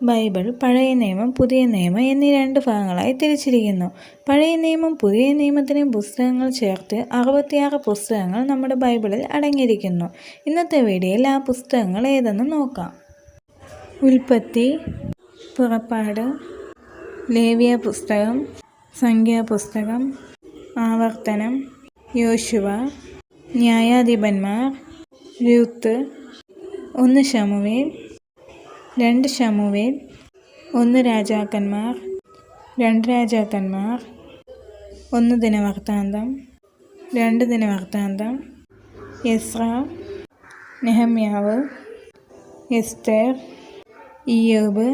Bible പഴയ നിയമം പുതിയ നിയമം എന്നീ രണ്ട് ഭാഗങ്ങളായി തിരിച്ചിരിക്കുന്നു. പഴയ നിയമം പുതിയ നിയമത്തിനെയും പുസ്തകങ്ങൾ ചേർത്ത് അറുപത്തിയാറ് പുസ്തകങ്ങൾ നമ്മുടെ ബൈബിളിൽ അടങ്ങിയിരിക്കുന്നു. ഇന്നത്തെ വീഡിയോയിൽ ആ പുസ്തകങ്ങൾ ഏതെന്ന് നോക്കാം. ഉൽപ്പത്തി പുറപ്പാട് ലേവിയ പുസ്തകം സംഖ്യാപുസ്തകം ആവർത്തനം യോശുവ ന്യായാധിപന്മാർ രൂത്ത് ഒന്ന് ശമുവേൽ രണ്ട് ശമുവേൽ ഒന്ന് രാജാക്കന്മാർ രണ്ട് രാജാക്കന്മാർ ഒന്ന് ദിനവൃത്താന്തം രണ്ട് ദിനവൃത്താന്തം എസ്ര നെഹമ്യാവ് എസ്തേർ ഇയോബ്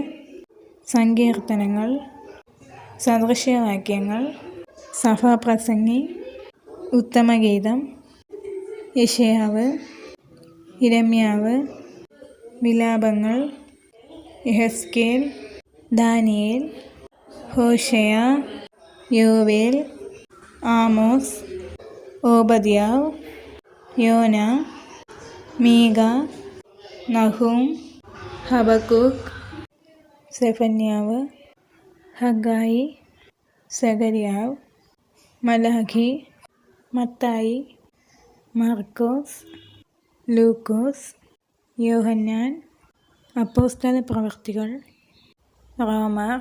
സങ്കീർത്തനങ്ങൾ സദൃശ്യവാക്യങ്ങൾ സഭാപ്രസംഗി ഉത്തമഗീതം യഷയാവ് ഇരമ്യാവ് വിലാപങ്ങൾ യഹസ്കേൽ ദാനിയേൽ ഹോഷയ യോവേൽ ആമോസ് ഓബദ്യാവ് യോന മീഗ നഹൂം ഹബക്കൂക്ക് സെഫന്യാവ് ഹഗായി സഗരിയാവ് മലാഖി മത്തായി മാർക്കോസ് ലൂക്കോസ് യോഹന്നാൻ അപ്പോസ്തല പ്രവർത്തികൾ റോമർ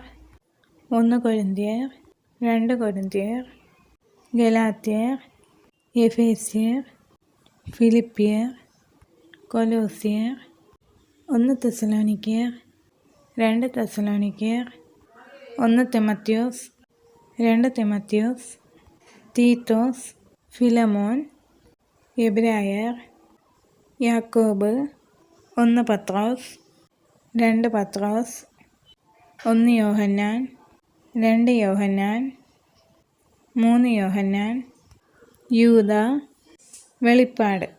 ഒന്ന് കൊരിന്ത്യർ രണ്ട് കൊരിന്ത്യർ ഗലാത്യർ എഫേസ്യർ ഫിലിപ്പിയർ കൊലോസിയർ ഒന്ന് തെസലോണിക്കിയർ രണ്ട് തെസലോണിക്കിയർ ഒന്ന് തെമത്യോസ് രണ്ട് തെമത്യോസ് തീത്തോസ് ഫിലമോൻ എബ്രായർ യാക്കോബ് ഒന്ന് പത്രോസ് രണ്ട് പത്രോസ് ഒന്ന് യോഹന്നാൻ രണ്ട് യോഹന്നാൻ മൂന്ന് യോഹന്നാൻ യൂത വെളിപ്പാട്.